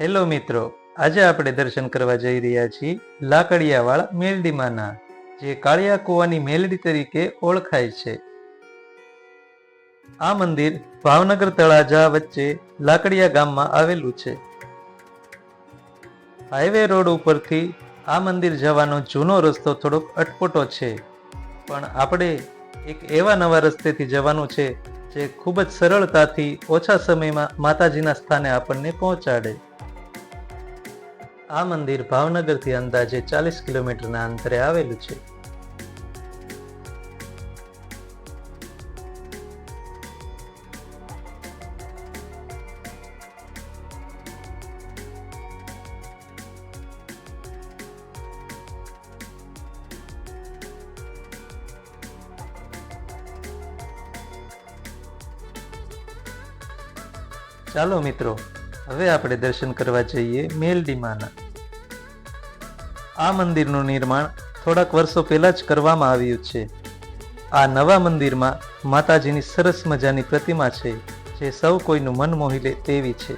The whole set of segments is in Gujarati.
હેલો મિત્રો, આજે આપણે દર્શન કરવા જઈ રહ્યા છીએ લાકડિયાવાળા મેલડીમાના, જે કાળિયા કુવાની મેલડી તરીકે ઓળખાય છે. આ મંદિર ભાવનગર તળાજા વચ્ચે લાકડિયા ગામમાં આવેલું છે. હાઈવે રોડ ઉપરથી આ મંદિર જવાનો જૂનો રસ્તો થોડોક અટપટો છે, પણ આપણે એક એવા નવા રસ્તેથી જવાનું છે, જે ખૂબ જ સરળતાથી ઓછા સમયમાં માતાજીના સ્થાને આપણને પહોંચાડે. આ મંદિર ભાવનગરથી અંદાજે ચાલીસ કિલોમીટરના અંતરે આવેલું છે. ચાલો મિત્રો હવે આપણે દર્શન કરવા જઈએ મેલડીમાના. આ મંદિરનું નિર્માણ થોડાક વર્ષો પહેલા જ કરવામાં આવ્યું છે. આ નવા મંદિરમાં માતાજીની સરસ મજાની પ્રતિમા છે, જે સૌ કોઈનું મન મોહી લે તેવી છે.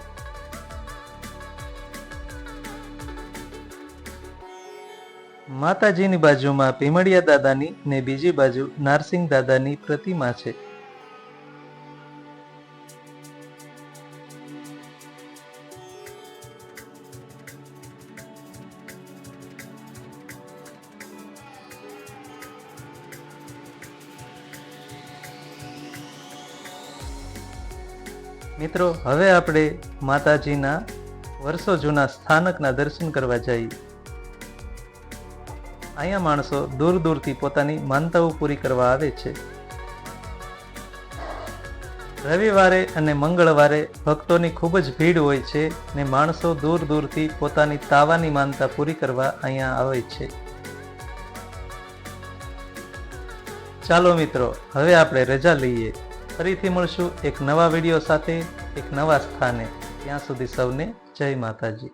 માતાજીની બાજુમાં ભીમડિયા દાદાની ને બીજી બાજુ નારસિંહ દાદાની પ્રતિમા છે. મિત્રો, હવે આપણે માતાજીના વર્ષો જૂના સ્થાનકના દર્શન કરવા જઈએ અહીંયા માણસો દૂર દૂરથી પોતાની માનતાઓ પૂરી કરવા આવે છે. રવિવારે અને મંગળવારે ભક્તોની ખૂબ જ ભીડ હોય છે ને માણસો દૂર દૂરથી પોતાની તાવાની માનતા પૂરી કરવા અહીંયા આવે છે. ચાલો મિત્રો, હવે આપણે રજા લઈએ. ફરીથી મળશું એક નવા વીડિયો સાથે એક નવા સ્થાને. ત્યાં સુધી સૌને જય માતાજી.